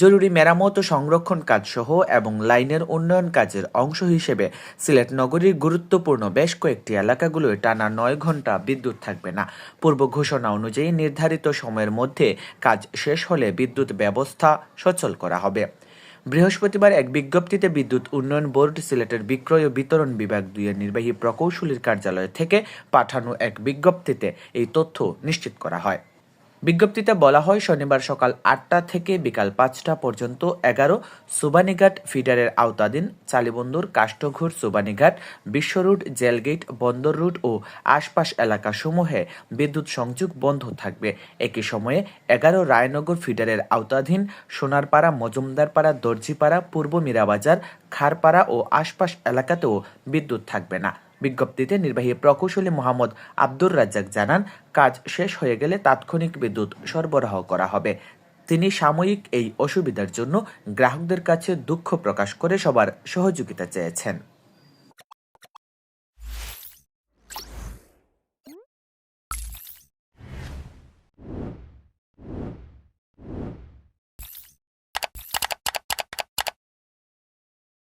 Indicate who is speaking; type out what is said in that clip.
Speaker 1: জরুরি মেরামত ও সংরক্ষণ কাজ সহ এবং লাইনের উন্নয়ন কাজের অংশ হিসেবে সিলেট নগরীর গুরুত্বপূর্ণ বেশ কয়েকটি এলাকাগুলোয় টানা নয় ঘণ্টা বিদ্যুৎ থাকবে না। পূর্ব ঘোষণা অনুযায়ী নির্ধারিত সময়ের মধ্যে কাজ শেষ হলে বিদ্যুৎ ব্যবস্থা সচল করা হবে। বৃহস্পতিবার এক বিজ্ঞপ্তিতে বিদ্যুৎ উন্নয়ন বোর্ড সিলেটের বিক্রয় ও বিতরণ বিভাগ দুইয়ের নির্বাহী প্রকৌশলীর কার্যালয় থেকে পাঠানো এক বিজ্ঞপ্তিতে এই তথ্য নিশ্চিত করা হয়। বিজ্ঞপ্তিতে বলা হয়, শনিবার সকাল আটটা থেকে বিকাল পাঁচটা পর্যন্ত এগারো সুবানীঘাট ফিডারের আওতাধীন চালিবন্দর, কাষ্ঠঘুর সুবানীঘাট বিশ্ব রুট জেলগেট বন্দর রুট ও আশপাশ এলাকাসমূহে বিদ্যুৎ সংযোগ বন্ধ থাকবে। একই সময়ে এগারো রায়নগর ফিডারের আওতাধীন সোনারপাড়া, মজুমদারপাড়া, দর্জিপাড়া, পূর্ব মীরাবাজার, খারপাড়া ও আশপাশ এলাকাতেও বিদ্যুৎ থাকবে না। বিজ্ঞপ্তিতে নির্বাহী প্রকৌশলী মোহাম্মদ আব্দুর রাজ্জাক জানান, কাজ শেষ হয়ে গেলে তাৎক্ষণিক বিদ্যুৎ সরবরাহ করা হবে। তিনি সাময়িক এই অসুবিধার জন্য গ্রাহকদের কাছে দুঃখ প্রকাশ করে সবার সহযোগিতা চেয়েছেন।